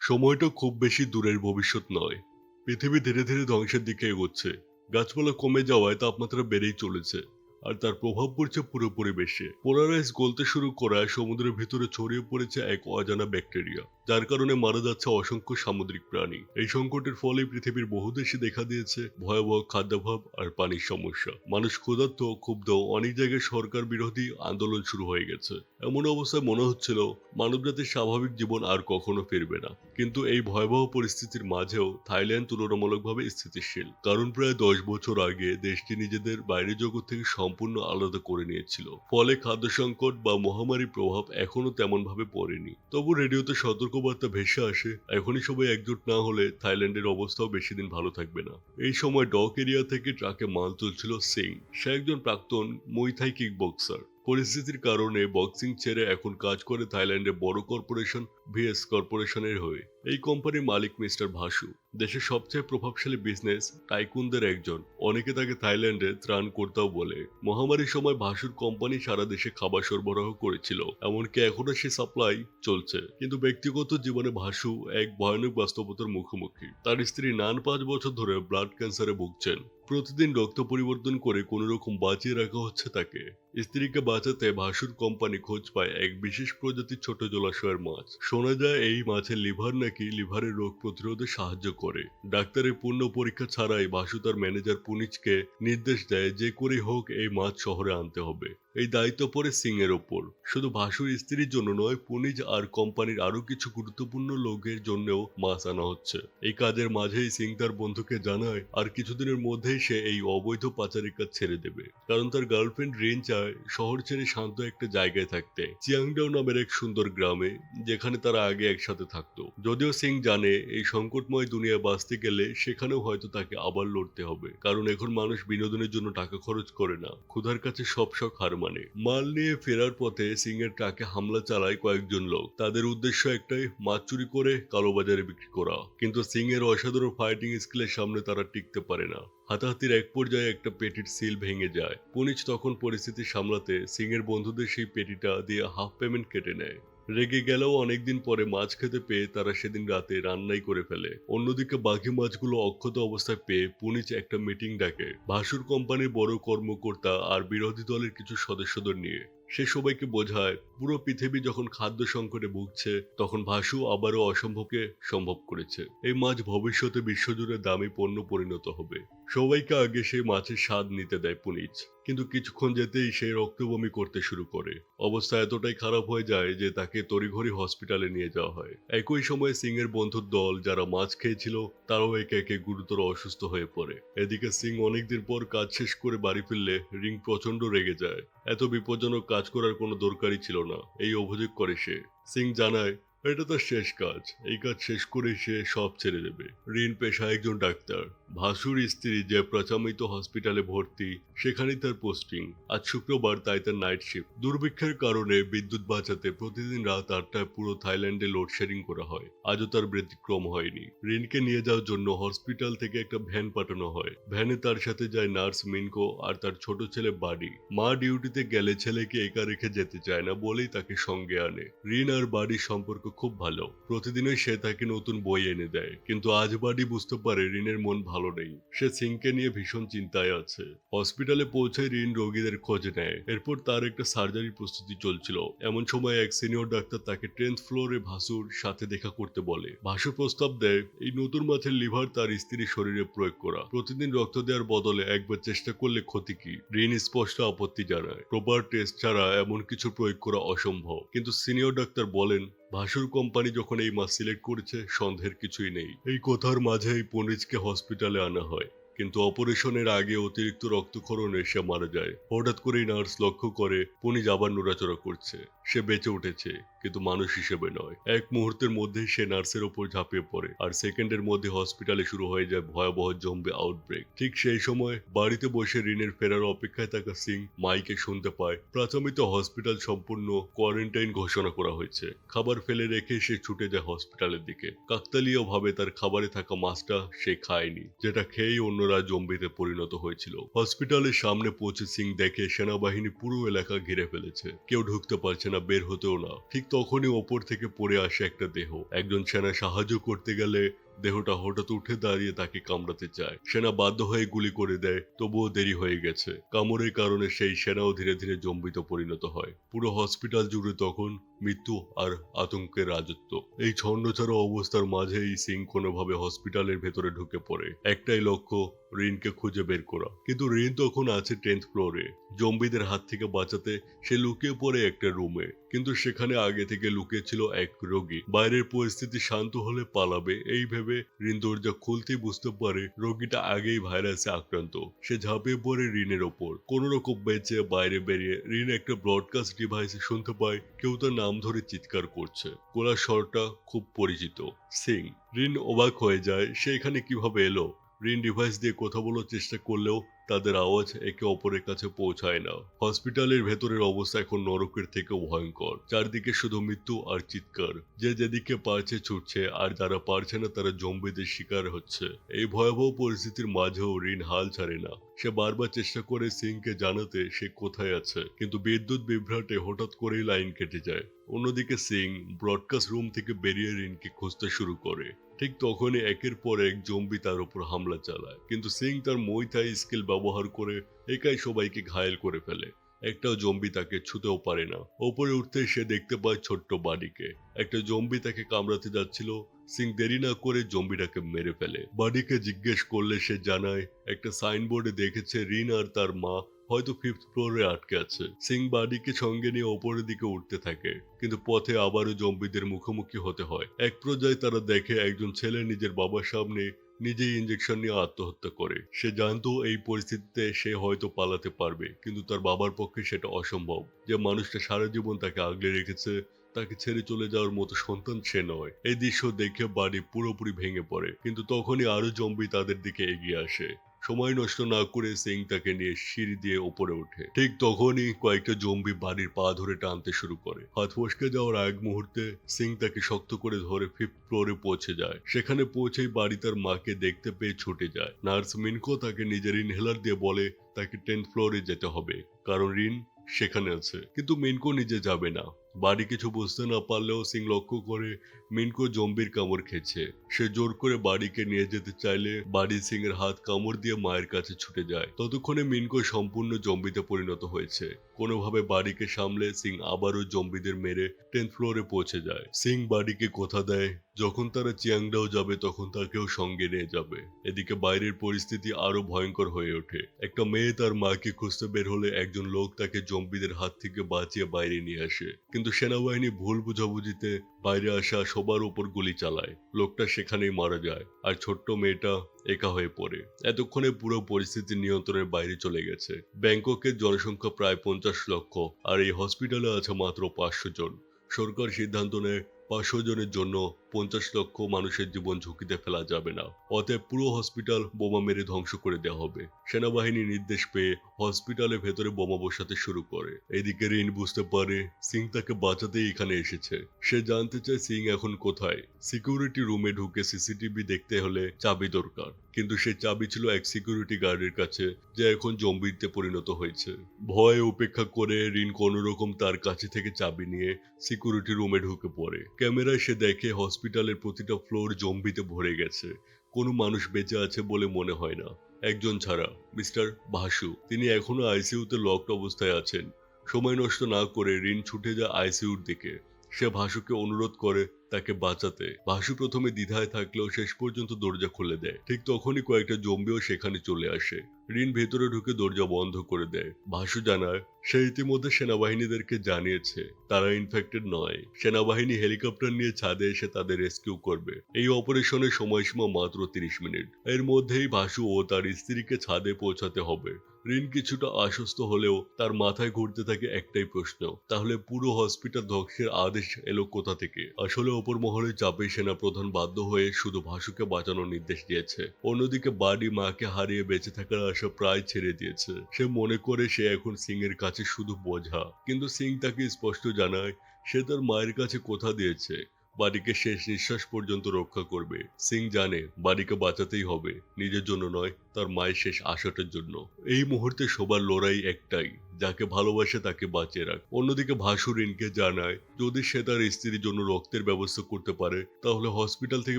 সময়টা খুব বেশি দূরের ভবিষ্যৎ নয়। পৃথিবী ধীরে ধীরে ধ্বংসের দিকে এগোচ্ছে। গাছপালা কমে যাওয়ায় তাপমাত্রা বেড়েই চলেছে আর তার প্রভাব পড়ছে পুরো পরিবেশে। পোলারাইজ গলতে শুরু করায় সমুদ্রের ভিতরে ছড়িয়ে পড়েছে এক অজানা ব্যাকটেরিয়া। যার কারণে মারা যাচ্ছে অসংখ্য সামুদ্রিক প্রাণী। এই সংকটের ফলে পৃথিবীর বহু দেশে দেখা দিয়েছে ভয়াবহ খাদ্যাভাব আর পানির সমস্যা। মানুষ ক্ষুধার্ত, ক্ষুব্ধ, অনেক জায়গায় সরকার বিরোধী আন্দোলন শুরু হয়ে গেছে। এমন অবস্থায় মনে হচ্ছিল মানবজাতির স্বাভাবিক জীবন আর কখনো ফিরবে না। কিন্তু এই ভয়াবহ পরিস্থিতির মাঝেও থাইল্যান্ড তুলনামূলকভাবে স্থিতিশীল। কারণ প্রায় দশ বছর আগে দেশটি নিজেদের বাইরের জগৎ থেকে সম্পূর্ণ আলাদা করে নিয়েছিল। ফলে খাদ্য সংকট বা মহামারীর প্রভাব এখনও তেমন ভাবে পড়েনি। তবু রেডিওতে সতর্কবার্তা ভেসে আসে, এখনই সবাই একজোট না হলে থাইল্যান্ডের অবস্থাও বেশি দিন ভালো থাকবে না। এই সময় ডক এরিয়া থেকে ট্রাকে মাল তুলছিল সিং। সে একজন প্রাক্তন মৈথাই কিক বক্সার পরিস্থিতির কারণে বক্সিং ছেড়ে এখন কাজ করে থাইল্যান্ডে বড় কর্পোরেশন ভিএস কর্পোরেশনের হয়ে। এই কোম্পানির মালিক মিস্টার ভাসু। দেশের সবচেয়ে প্রভাবশালী বিজনেস টাইকুনদের একজন। অনেকে তাকে থাইল্যান্ডে ত্রাণ কর্তাও বলে। মহামারীর সময় ভাসুর কোম্পানি সারা দেশে খাবার সরবরাহ করেছিল, এমনকি এখনও সে সাপ্লাই চলছে। কিন্তু ব্যক্তিগত জীবনে ভাসু এক ভয়ানক বাস্তবতার মুখোমুখি। তার স্ত্রী নান পাঁচ বছর ধরে ব্লাড ক্যান্সারে ভুগছেন। প্রতিদিন রক্ত পরিবর্তন করে কোনো রকম বাঁচিয়ে রাখা হচ্ছে তাকে। স্ত্রীকে বাঁচাতে ভাসুর কোম্পানি খোঁজ পায় এক বিশেষ প্রজাতির ছোট জলাশয়ের মাছ। শোনা যায় এই মাছের লিভার নাকি লিভারের রোগ প্রতিরোধে সাহায্য করে। ডাক্তারের পূর্ণ পরীক্ষা ছাড়াই ভাসু তার ম্যানেজার পুনিচকে নির্দেশ দেয় যে করে হোক এই মাছ শহরে আনতে হবে। এই দায়িত্ব পড়ে সিং এর ওপর। শুধু ভাসুর স্ত্রীর জন্য নয়, পুনিজ আর কোম্পানির আরও কিছু গুরুত্বপূর্ণ লোকের জন্যও মাছ আনা হচ্ছে। এই কাজের মাঝেই সিং তার বন্ধুকে জানায়, আর কিছুদিনের মধ্যেই সে এই অবৈধ পাচারের কাজ ছেড়ে দেবে। কারণ তার গার্লফ্রেন্ড রিন চায় শহর ছেড়ে শান্ত একটা জায়গায় থাকতে, চিয়াংডাও নামের এক সুন্দর গ্রামে, যেখানে তারা আগে একসাথে থাকতো। যদিও সিং জানে, এই সংকটময় দুনিয়ায় বাঁচতে গেলে সেখানেও হয়তো তাকে আবার লড়তে হবে। কারণ এখন মানুষ বিনোদনের জন্য টাকা খরচ করে না। ক্ষুধার কাছে সব শখ হার মানে মাল নিয়ে ফেরার পথে সিং এর ট্রাকে হামলা চালায় কয়েকজন লোক। তাদের উদ্দেশ্য একটাই, মাছ চুরি করে কালোবাজারে বিক্রি করা। কিন্তু সিং এর অসাধারণ ফাইটিং স্কিলের সামনে তারা টিকতে পারে না। হাতাহাতির এক পর্যায়ে একটা পেটির সিল ভেঙে যায়। পুনিচ তখন পরিস্থিতি সামলাতে সিং এর বন্ধুদের সেই পেটিটা দিয়ে হাফ পেমেন্ট কেটে নেয়। রেগে গেলেও অনেকদিন পরে মাছ খেতে পেয়ে তারা সেদিন রাতে রান্নাই করে ফেলে। অন্যদিকে বাকি মাছগুলো অক্ষত অবস্থায় পেয়ে পুনিচ একটা মিটিং ডাকে। ভাসুর কোম্পানির বড় কর্মকর্তা আর বিরোধী দলের কিছু সদস্যদের নিয়ে। সে সবাইকে বোঝায়, পুরো পৃথিবী যখন খাদ্য সংকটে ভুগছে, তখন ভাসু আবারও অসম্ভবকে সম্ভব করেছে। এই মাছ ভবিষ্যতে বিশ্বজুড়ে দামি পণ্য পরিণত হবে। সবাইকে আগে সেই মাছের স্বাদ নিতে দেয় পুনিচ কিন্তু কিছুক্ষণ যেতেই সে রক্তবমি করতে শুরু করে। অবস্থা এতটাই খারাপ হয়ে যায় যে তাকে তড়িঘড়ি হসপিটালে নিয়ে যাওয়া হয়। একই সময় সিং এর বন্ধুর দল যারা মাছ খেয়েছিল, তারাও একে একে গুরুতর অসুস্থ হয়ে পড়ে। এদিকে সিং অনেকদিন পর কাজ শেষ করে বাড়ি ফিরলে রিং প্রচণ্ড রেগে যায়। এত বিপজ্জনক কাজ করার কোনো দরকারই ছিল না, এই অভিযোগ করে সে। সিং জানায়, এটা তার শেষ কাজ, এই কাজ শেষ করে সে সব ছেড়ে দেবে। রিন পেশা একজন ডাক্তার। ভাসুর স্ত্রী যে প্রচামিত হসপিটালে ভর্তি, সেখানেই তার পোস্টিং আজ শুক্রবার তাই তার নাইট শিফট দুর্ভিক্ষের কারণে বিদ্যুৎ বাঁচাতে প্রতিদিন রাত আটটায় পুরো থাইল্যান্ডে লোডশেডিং করা হয়। আজও তার ব্যতিক্রম হয়নি। রিনকে নিয়ে যাওয়ার জন্য হসপিটাল থেকে একটা ভ্যান পাঠানো হয়। ভ্যানে তার সাথে যায় নার্স মিনকো আর তার ছোট ছেলে বাড়ি। মা ডিউটিতে গেলে ছেলেকে একা রেখে যেতে চায় না বলেই তাকে সঙ্গে আনে। রিন আর বাড়ির সম্পর্ক খুব ভালো। প্রতিদিনই সে তাকে নতুন বই এনে দেয়। কিন্তু আজ বাড়ি বুঝতে পারে রিনের মন ভালো নেই। সে সিংকে নিয়ে ভীষণ চিন্তায় আছে। হসপিটালে পৌঁছে রিন রোগীদের খোঁজ নেয়। এরপর তার একটা সার্জারির প্রস্তুতি চলছিল। এমন সময় এক সিনিয়র ডাক্তার তাকে টেন্থ ফ্লোরে ভাসুর সাথে দেখা করতে বলে। ভাসু প্রস্তাব দেয়, এই নতুন মাছের লিভার তার স্ত্রীর শরীরে প্রয়োগ করা। প্রতিদিন রক্ত দেওয়ার বদলে একবার চেষ্টা করলে ক্ষতি কি? রিন স্পষ্ট আপত্তি জানায়। প্রপার টেস্ট ছাড়া এমন কিছু প্রয়োগ করা অসম্ভব। কিন্তু সিনিয়র ডাক্তার বলেন ভাসুর কোম্পানি যখন এই মাছ সিলেক্ট করেছে, সন্দেহের কিছুই নেই। এই কথার মাঝে এই পনিজকে হসপিটালে আনা হয়। কিন্তু অপারেশনের আগে অতিরিক্ত রক্তক্ষরণে সে মারা যায়। হঠাৎ করেই নার্স লক্ষ্য করে পনিজ আবার নড়াচড়া করছে। সে বেঁচে উঠেছে, কিন্তু মানুষ হিসেবে নয়। এক মুহূর্তের মধ্যেই সে নার্সের ওপর ঝাঁপিয়ে পড়ে, আর সেকেন্ডের মধ্যে হসপিটালে শুরু হয়ে যায় ভয়াবহ জম্বে আউটব্রেক। ঠিক সেই সময় বাড়িতে বসে রিনের ফেরার অপেক্ষায় থাকা সিং মাইকে শুনতে পায়। প্রাথমিত হসপিটাল সম্পূর্ণ কোয়ারেন্টাইন ঘোষণা করা হয়েছে। খাবার ফেলে রেখে সে ছুটে যায় হসপিটালের দিকে। কাকতালীয় ভাবে তার খাবারে থাকা মাছটা সে খায়নি, যেটা খেয়েই অন্যরা জম্বিতে পরিণত হয়েছিল। হসপিটালের সামনে পৌঁছে সিং দেখে সেনাবাহিনী পুরো এলাকা ঘিরে ফেলেছে। কেউ ঢুকতে পারছে না বের হতেও না। ঠিক তখনই ওপর থেকে পড়ে আসে একটা দেহ। একজন সেনা সাহায্য করতে গেলে দেহটা হঠাৎ উঠে দাঁড়িয়ে তাকে কামড়াতে চায়। সেনা বাধ্য হয়ে গুলি করে দেয়, তবুও দেরি হয়ে গেছে। কামড়ের কারণে সেই সেনাও ধীরে ধীরে জম্বিত পরিণত হয়। পুরো হসপিটাল জুড়ে তখন মৃত্যু আর আতঙ্কের রাজত্ব। এই ছন্নছাড়া অবস্থার মাঝেই সিং কোনোভাবে হসপিটালের ভেতরে ঢুকে পড়ে। একটাই লক্ষ্য রিনকে খুঁজে বের করা। কিন্তু রিন তখন আছে টেন্থ ফ্লোরে। জম্বিদের হাত থেকে বাঁচাতে সে লুকিয়ে পড়ে একটা রুমে। কিন্তু সেখানে আগে থেকে লুকিয়ে ছিল এক রোগী। বাইরের পরিস্থিতি শান্ত হলে পালাবে। এই ভেবে রিন দরজা খুলতেই বুঝতে পারে রোগীটা আগেই ভাইরাসে আক্রান্ত। সে ঝাঁপিয়ে পড়ে রিনের ওপর। কোন রকম বেঁচে বাইরে বেরিয়ে রিন একটা ব্রডকাস্ট ডিভাইসে শুনতে পায়। কেউ তার নাম ধরে চিৎকার করছে। গলার স্বরটা খুব পরিচিত। সিং, রিন অবাক হয়ে যায়, সে এখানে কীভাবে এলো? রিন ডিভাইস দিয়ে কথা বলার চেষ্টা করলেও তাদের আওয়াজ একে অপরের কাছে পৌঁছায় না। হসপিটালের ভেতরের অবস্থা এখন নরকের থেকেও ভয়ঙ্কর। চারদিকে শুধু মৃত্যু আর চিৎকার। যে যেদিকে পারছে ছুটছে আর যারা পারছে না, তারা জম্বিদের শিকার হচ্ছে। এই ভয়াবহ পরিস্থিতির মাঝেও রিন হাল ছাড়ে না। সে বারবার চেষ্টা করে সিংকে জানাতে সে কোথায় আছে, কিন্তু বিদ্যুৎ বিভ্রাটে হঠাৎ করেই লাইন কেটে যায়। অন্যদিকে সিং ব্রডকাস্ট রুম থেকে বেরিয়ে রিনকে খুঁজতে শুরু করে। ঠিক তখনই একের পর এক জম্বি তার উপর হামলা চালায়। কিন্তু সিং তার মইথাই স্কিল ব্যবহার করে একাই সবাইকে ঘায়েল করে ফেলে। একটাও জম্বি তাকে ছুতেও পারে না। ওপরে উঠতে সে দেখতে পায় ছোট্ট বাড়িকে। একটা জম্বি তাকে কামড়াতে যাচ্ছিল। সিং দেরি না করে জম্বিটাকে মেরে ফেলে। বাড়িকে জিজ্ঞেস করলে সে জানায়, একটা সাইনবোর্ডে দেখেছে রিন আর তার মা হয়তো ফিফথ ফ্লোরে আটকে আছে। সিং বাড়িকে সঙ্গে নিয়ে ওপরের দিকে উঠতে থাকে, কিন্তু পথে আবারও জম্বিদের মুখোমুখি হতে হয়। এক পর্যায়ে তারা দেখে একজন ছেলে নিজের বাবার সামনে নিজেই ইঞ্জেকশন নিয়ে আত্মহত্যা করে। সে জানতো এই পরিস্থিতিতে সে হয়তো পালাতে পারবে, কিন্তু তার বাবার পক্ষে সেটা অসম্ভব। যে মানুষটা সারা জীবন তাকে আগলে রেখেছে, তাকে ছেড়ে চলে যাওয়ার মতো সন্তান সে নয়। এই দৃশ্য দেখে বাড়ি পুরোপুরি ভেঙে পড়ে, কিন্তু তখনই আরও জম্বি তাদের দিকে এগিয়ে আসে। সময় নষ্ট না করে সিং তাকে নিয়ে সিঁড়ি দিয়ে ওপরে ওঠে। ঠিক তখনই কয়েকটা জম্বি বাড়ির পা ধরে টানতে শুরু করে। হাত ফসকে যাওয়ার এক মুহূর্তে সিং তাকে শক্ত করে ধরে ফিফথ ফ্লোরে পৌঁছে যায়। সেখানে পৌঁছেই বাড়ি তার মাকে দেখতে পেয়ে ছুটে যায়। নার্স মিনকো তাকে নিজের ইনহেলার দিয়ে বলে, তাকে টেন্থ ফ্লোরে যেতে হবে। কারণ রিন সেখানে আছে। কিন্তু মিনকো নিজে যাবে না। বাড়ি কিছু বুঝতে না পারলেও সিং লক্ষ্য করে মিনকো জম্বির কামড় খেয়েছে। সে জোর করে বাড়িকে নিয়ে যেতে চাইলে বাড়ি সিং এর হাত কামড় দিয়ে মায়ের কাছে ছুটে যায়। ততক্ষণে মিনকো সম্পূর্ণ জম্বিতে পরিণত হয়েছে। কোনোভাবে বাড়িকে সামলে সিং আবারও জম্বিদের মেরে টেন্থ ফ্লোরে পৌঁছে যায়। সিং বাড়িকে কথা দেয়? যখন তারা চিয়াংডাও যাবে, তখন তাকেও সঙ্গে নিয়ে যাবে। এদিকে বাইরের পরিস্থিতি আরও ভয়ঙ্কর হয়ে ওঠে। একটা মেয়ে তার মাকে খুঁজতে বের হলে একজন লোক তাকে জম্বিদের হাত থেকে বাঁচিয়ে বাইরে নিয়ে আসে। কিন্তু সেনাবাহিনী ভুল বুঝাবুঝিতে বাইরে আসা সবার উপর গুলি চালায়। লোকটা সেখানেই মারা যায় আর ছোট্ট মেয়েটা একা হয়ে পড়ে। এতক্ষণে পুরো পরিস্থিতি নিয়ন্ত্রণের বাইরে চলে গেছে। ব্যাংককের জনসংখ্যা প্রায় পঞ্চাশ লক্ষ আর এই হসপিটালে আছে মাত্র পাঁচশো জন। সরকার সিদ্ধান্ত নেয় পাঁচশো জনের জন্য পঞ্চাশ লক্ষ মানুষের জীবন ঝুঁকিতে ফেলা যাবে না। অতএব পুরো হসপিটাল বোমা মেরে ধ্বংস করে দেওয়া হবে। সেনাবাহিনী নির্দেশ পেয়ে হসপিটালের ভেতরে বোমা বসাতে শুরু করে। এদিকে রিন বুঝতে পারে সিং তাকে বাঁচাতেই এখানে এসেছে। সে জানতে চায় সিং এখন কোথায়। সিকিউরিটি রুমে ঢুকে সিসিটিভি দেখতে হলে চাবি দরকার। কিন্তু সে চাবি ছিল এক সিকিউরিটি গার্ডের কাছে, যে এখন জম্বিতে পরিণত হয়েছে। ভয়ে উপেক্ষা করে রিন কোনো রকম তার কাছে থেকে চাবি নিয়ে সিকিউরিটি রুমে ঢুকে পড়ে। ক্যামেরায় সে দেখে হসপিটালের প্রতিটা ফ্লোর জম্বিতে ভরে গেছে। কোনো মানুষ বেঁচে আছে বলে মনে হয় না। একজন ছাড়া, মিস্টার ভাসু তিনি এখনও আইসিইউতে লকড অবস্থায় আছেন। সময় নষ্ট না করে ঋণ ছুটে যায় আইসিইউর দিকে। সে ভাসুকে অনুরোধ করে তাকে বাঁচাতে। ভাসু প্রথমে দ্বিধায় থাকলেও শেষ পর্যন্ত দরজা খুলে দেয়। ঠিক তখনই কয়েকটা জম্বিও সেখানে চলে আসে। রিন ভেতরে ঢুকে দরজা বন্ধ করে দেয়। ভাসু জানায়, সে ইতিমধ্যে সেনাবাহিনীদেরকে জানিয়েছে, তারা ইনফেক্টেড নয়। সেনাবাহিনী হেলিকপ্টার নিয়ে ছাদে এসে তাদের রেস্কিউ করবে। এই অপারেশনের সময়সীমা মাত্র তিরিশ মিনিট। এর মধ্যেই ভাসু ও তার স্ত্রীকে ছাদে পৌঁছাতে হবে। রিন কিছুটা আশ্বস্ত হলেও তার মাথায় ঘুরতে থাকে একটাই প্রশ্ন, তাহলে পুরো হসপিটাল ধ্বংসের আদেশ এলো কোথা থেকে? আসলে ওপর মহলে চাপে সেনা প্রধান বাধ্য হয়ে শুধু ভাসুকে বাঁচানোর নির্দেশ দিয়েছে। অন্যদিকে বাড়ি মাকে হারিয়ে বেঁচে থাকার আশা প্রায় ছেড়ে দিয়েছে। সে মনে করে সে এখন সিং এর কাছে শুধু বোঝা। কিন্তু সিং তাকে স্পষ্ট জানায়, সে তার মায়ের কাছে কথা দিয়েছে? বাড়িকে শেষ নিঃশ্বাস পর্যন্ত রক্ষা করবে। সিং জানে বাড়িকে বাঁচাতেই হবে, নিজের জন্য নয়, তার মায়ের শেষ আশাটার জন্য। এই মুহূর্তে সবার লড়াই একটাই, যাকে ভালোবাসে তাকে বাঁচিয়ে রাখ। অন্যদিকে ভাসু রিনকে জানায়, যদি সে তার স্ত্রীর জন্য রক্তের ব্যবস্থা করতে পারে, তাহলে হসপিটাল থেকে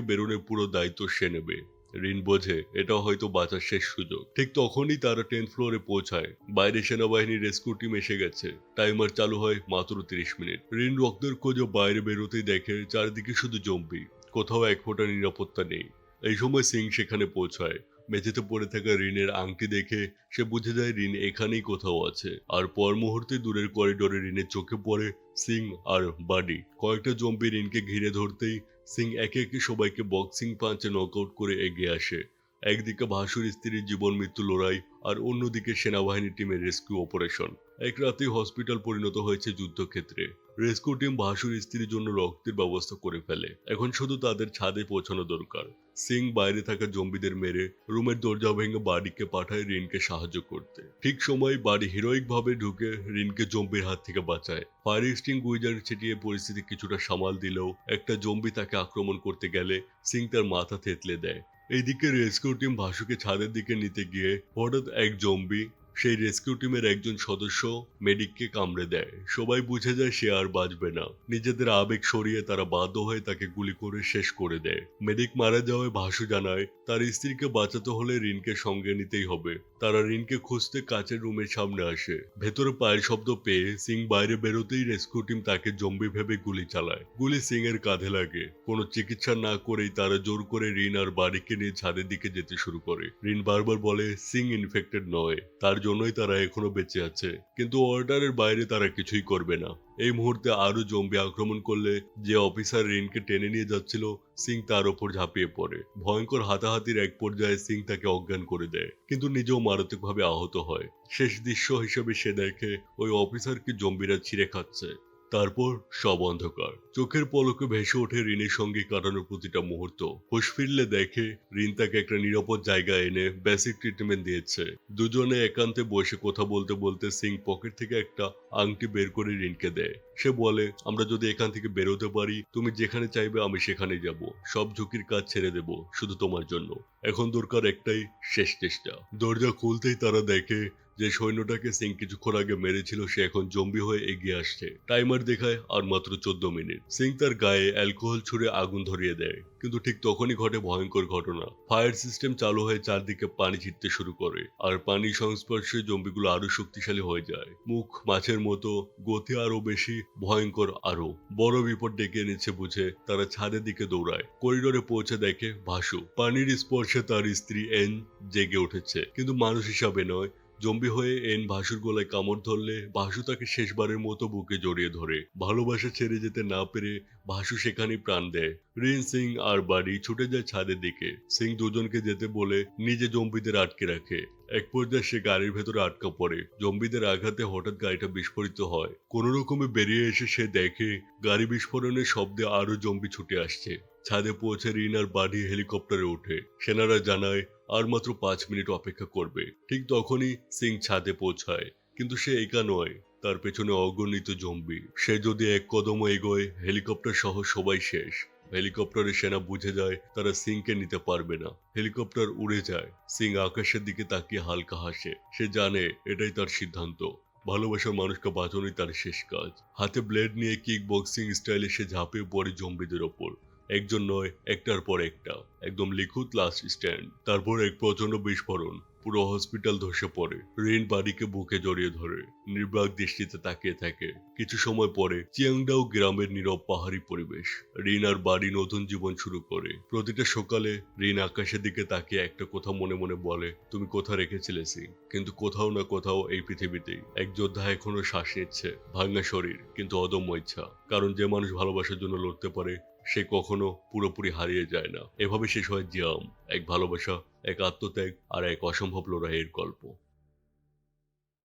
বেরোনোর পুরো দায়িত্ব সে নেবে। রিন বোঝে এটা হয়তো বাঁচার শেষ সুযোগ। ঠিক তখনই তারা টেন্থ ফ্লোরে পৌঁছায়। বাইরে সেনাবাহিনীর রেস্কিউ টিম এসে গেছে। টাইমার চালু হয় মাত্র তিরিশ মিনিট। রিন রক্তের খোঁজে বাইরে বেরোতেই দেখে চারিদিকে শুধু জম্বি। কোথাও এক ফোঁটা নিরাপত্তা নেই। এই সময় সিং সেখানে পৌঁছায়। মেঝেতে পড়ে থাকা ঋণের আংটি দেখে সে বুঝে যায় ঋণ এখানেই কোথাও আছে। আর পর মুহূর্তে দূরের করিডোরে ঋণের চোখে পড়ে সিং আর বাডি। কয়েকটা জম্বি ঋণকে ঘিরে ধরতেই সিং একে একে সবাইকে বক্সিং পাঞ্চে নকআউট করে এগিয়ে আসে। একদিকে ভাসুর স্ত্রীর জীবন মৃত্যু লড়াই, আর অন্যদিকে সেনাবাহিনী টিমের রেস্কিউ অপারেশন এক রাতেই হসপিটাল পরিণত হয়েছে যুদ্ধক্ষেত্রে। রেস্কিউ টিম ভাসুর স্ত্রীর জন্য রক্তের ব্যবস্থা করে ফেলে। এখন শুধু তাদের ছাদে পৌঁছানো দরকার। সিং বাইরে থাকা জম্বিদের মেরে রুমের দরজা ভেঙে বাড়িকে পাঠায় রিনকে সাহায্য করতে। ঠিক সময় বাড়ি হিরোইক ভাবে ঢুকে রিনকে জম্বির হাত থেকে বাঁচায়। ফায়ার এক্সটিং গুইজার ছিটিয়ে পরিস্থিতি কিছুটা সামাল দিলেও একটা জম্বি তাকে আক্রমণ করতে গেলে সিং তার মাথা থেতলে দেয়। এইদিকে রেস্কিউ টিম ভাসুকে ছাদের দিকে নিতে গিয়ে হঠাৎ এক জম্বি সেই রেস্কিউ টিমের একজন সদস্য মেডিককে কামড়ে দেয়। সবাই বুঝে যায় সে আর বাঁচবে না। নিজেদের আবেগ সরিয়ে তারা বাধ্য হয়ে তাকে গুলি করে শেষ করে দেয়। মেডিক মারা যাওয়ায় ভাসু জানায়, তার স্ত্রীকে বাঁচাতে হলে রিনকে সঙ্গে নিতেই হবে। তারা রিনকে খুঁজতে কাচের রুমের সামনে আসে। ভেতরে পায়ের শব্দ পেয়ে সিং বাইরে বেরোতেই রেস্কিউ টিম তাকে জম্বি ভেবে গুলি চালায়। গুলি সিং এর কাঁধে লাগে। কোনো চিকিৎসা না করেই তারা জোর করে রিন আর বাড়িকে নিয়ে ছাদের দিকে যেতে শুরু করে। রিন বারবার বলে, সিং ইনফেক্টেড নয়। তার জন্যই তারা এখনও বেঁচে আছে। কিন্তু অর্ডারের বাইরে তারা কিছুই করবে না। এই মুহূর্তে আরও জম্বি আক্রমণ করলে যে অফিসার রিনকে টেনে নিয়ে যাচ্ছিল, সিং তার ওপর ঝাঁপিয়ে পড়ে। ভয়ঙ্কর হাতাহাতির এক পর্যায়ে সিং তাকে অজ্ঞান করে দেয়, কিন্তু নিজেও মারাত্মকভাবে আহত হয়। শেষ দৃশ্য হিসেবে সে দেখে ওই অফিসারকে জম্বিরা ছিঁড়ে খাচ্ছে। তারপর সব অন্ধকার। চোখের পলকে ভেসে ওঠে রিনের সঙ্গে কাটানো প্রতিটা মুহূর্ত। হুশ ফিরলে দেখে রিন তাকে একটা নিরাপদ জায়গায় এনে বেসিক ট্রিটমেন্ট দিয়েছে। দুজনে একান্তে বসে কথা বলতে বলতে সিং পকেট থেকে একটা আংটি বের করে রিনকে দেয়। সে বলে, আমরা যদি এখান থেকে বেরোতে পারি, তুমি যেখানে চাইবে আমি সেখানে যাব। সব ঝুঁকির কাজ ছেড়ে দেব, শুধু তোমার জন্য। এখন দরকার একটাই শেষ চেষ্টা। দরজা খুলতেই তারা দেখে যে সৈন্যটাকে সিং কিছুক্ষণ আগে মেরেছিল, সে এখন জম্বি হয়ে এগিয়ে আসছে। টাইমার দেখায় আর মাত্র চোদ্দ মিনিট। সিং তার গায়ে অ্যালকোহল ছুড়ে আগুন ধরিয়ে দেয়, কিন্তু ঠিক তখনই ঘটে ভয়ঙ্কর ঘটনা। ফায়ার সিস্টেম চালু হয়ে চারদিকে পানি ছিটতে শুরু করে, আর পানির সংস্পর্শে জম্বিগুলো আরও শক্তিশালী হয়ে যায়। মুখ, মাছের মতো, গতি আরও বেশি, ভয়ঙ্কর আরও বড় বিপদ ডেকে এনেছে বুঝে তারা ছাদের দিকে দৌড়ায়। করিডোরে পৌঁছে দেখে ভাসু। পানির স্পর্শে তার স্ত্রী এন জেগে উঠেছে, কিন্তু মানুষ হিসাবে নয় জম্বি হয়ে এন ভাসুর গলায় কামড় ধরলে ভাসু তাকে শেষবারের মতো বুকে জড়িয়ে ধরে। ভালোবাসা ছেড়ে যেতে না পেরে ভাসু সেখানেই প্রাণ দেয়। রিন সিং আর বাড়ি ছুটে যায় ছাদের দিকে। সিং দুজনকে যেতে বলে নিজে জম্বিদের আটকে রাখে। এক পর্যায়ে সে গাড়ির ভেতরে আটকা পড়ে। জম্বিদের আঘাতে হঠাৎ গাড়িটা বিস্ফোরিত হয়। কোনো রকমে বেরিয়ে এসে সে দেখে গাড়ি বিস্ফোরণের শব্দে আরও জম্বি ছুটে আসছে। ছাদে পৌঁছে রিন আর বাড়ি হেলিকপ্টারে ওঠে। সেনারা জানায়, আর মাত্র পাঁচ মিনিট অপেক্ষা করবে। ঠিক তখনই সিং ছাদে পৌঁছায়। কিন্তু সে একা নয়, তার পেছনে অগণিত জম্বি। সে যদি এক কদম এগোয়, হেলিকপ্টার সহ সবাই শেষ। হেলিকপ্টারের সেনা বুঝে যায়, তারা সিংকে নিতে পারবে না। হেলিকপ্টার উড়ে যায়। সিং আকাশের দিকে তাকিয়ে হালকা হাসে। সে জানে, এটাই তার সিদ্ধান্ত। ভালোবাসার মানুষকে বাঁচানোই তার শেষ কাজ। হাতে ব্লেড নিয়ে কিক বক্সিং স্টাইলে সে ঝাঁপিয়ে পড়ে জম্বিদের ওপর। একজন নয়, একটার পর একটা। একদম লিখুত লাস্ট স্ট্যান্ড তারপর এক প্রচণ্ড বিস্ফোরণ। পুরো হসপিটাল ধসে পড়ে। রিন বাড়িকে বুকে জড়িয়ে ধরে। নির্বাক দৃষ্টিতে তাকিয়ে থাকে। কিছু সময় পরে চিয়াংডাও গ্রামের নীরব পাহাড়ি পরিবেশ। রিন আর বাড়ি নতুন জীবন শুরু করে। প্রতিটা সকালে রিন আকাশের দিকে তাকিয়ে একটা কথা মনে মনে বলে, তুমি কোথা রেখেছিলে, সিং? কিন্তু কোথাও না কোথাও এই পৃথিবীতেই। এক যোদ্ধা এখনও শ্বাস নিচ্ছে। ভাঙা শরীর, কিন্তু অদম্য ইচ্ছা। কারণ যে মানুষ ভালোবাসার জন্য লড়তে পারে সে কখনো পুরোপুরি হারিয়ে যায় না। এভাবে শেষ হয় জিয়াম, এক ভালোবাসা, এক আত্মত্যাগ আর এক অসম্ভব লড়াইয়ের গল্প।